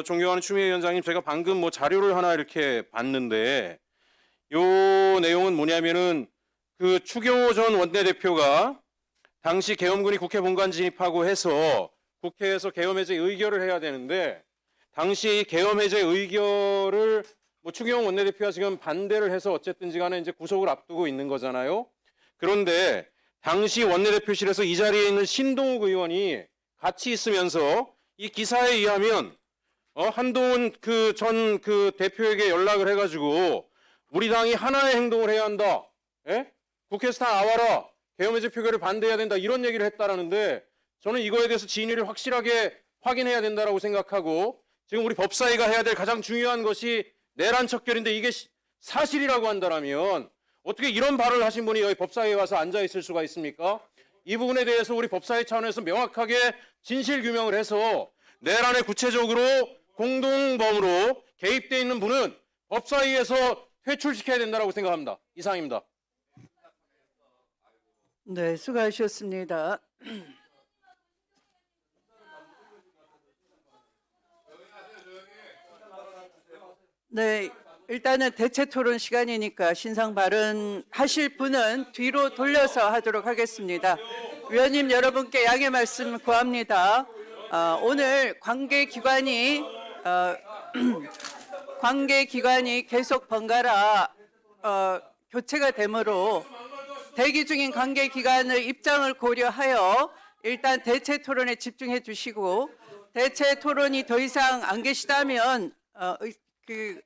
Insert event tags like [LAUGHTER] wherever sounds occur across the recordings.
저 존경하는 추미애 위원장님 제가 방금 뭐 자료를 하나 이렇게 봤는데 요 내용은 뭐냐면은 그 추경호 전 원내대표가 당시 계엄군이 국회 본관 진입하고 해서 국회에서 계엄 해제 의결을 해야 되는데 당시 계엄 해제 의결을 뭐 추경호 원내대표가 지금 반대를 해서 어쨌든지 간에 이제 구속을 앞두고 있는 거잖아요. 그런데 당시 원내대표실에서 이 자리에 있는 신동욱 의원이 같이 있으면서 이 기사에 의하면 어, 한동훈 그전그 대표에게 연락을 해가지고 우리 당이 하나의 행동을 해야 한다. 예? 국회에서 다 나와라. 계엄해제 표결을 반대해야 된다. 이런 얘기를 했다라는데 저는 이거에 대해서 진위를 확실하게 확인해야 된다라고 생각하고 지금 우리 법사위가 해야 될 가장 중요한 것이 내란 척결인데 이게 시- 사실이라고 한다라면 어떻게 이런 발언을 하신 분이 여기 법사위에 와서 앉아 있을 수가 있습니까? 이 부분에 대해서 우리 법사위 차원에서 명확하게 진실 규명을 해서 내란에 구체적으로 공동범으로 개입돼 있는 분은 법사위에서 퇴출시켜야 된다고 생각합니다. 이상입니다. 네, 수고하셨습니다. 네, 일단은 대체 토론 시간이니까 신상 발언 하실 분은 뒤로 돌려서 하도록 하겠습니다. 위원님 여러분께 양해 말씀 구합니다. 어, 오늘 관계 기관이 어, [CLEARS THROAT] 관계 기관이 계속 번갈아 어, 교체가 되므로 대기 중인 관계 기관의 입장을 고려하여 일단 대체 토론에 집중해 주시고 대체 토론이 더 이상 안 계시다면 어, 의, 그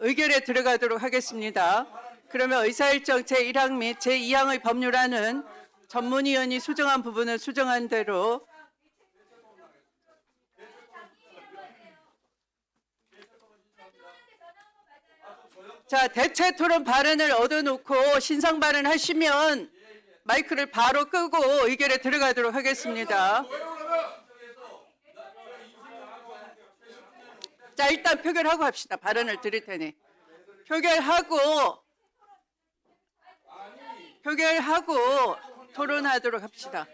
의결에 들어가도록 하겠습니다. 그러면 의사일정 제1항 및 제2항의 법률안은 전문위원이 수정한 부분을 수정한 대로 자, 대체 토론 발언을 얻어놓고 신상 발언하시면 마이크를 바로 끄고 의결에 들어가도록 하겠습니다. 자, 일단 표결하고 합시다. 발언을 드릴 테니. 표결하고 표결하고 토론하도록 합시다.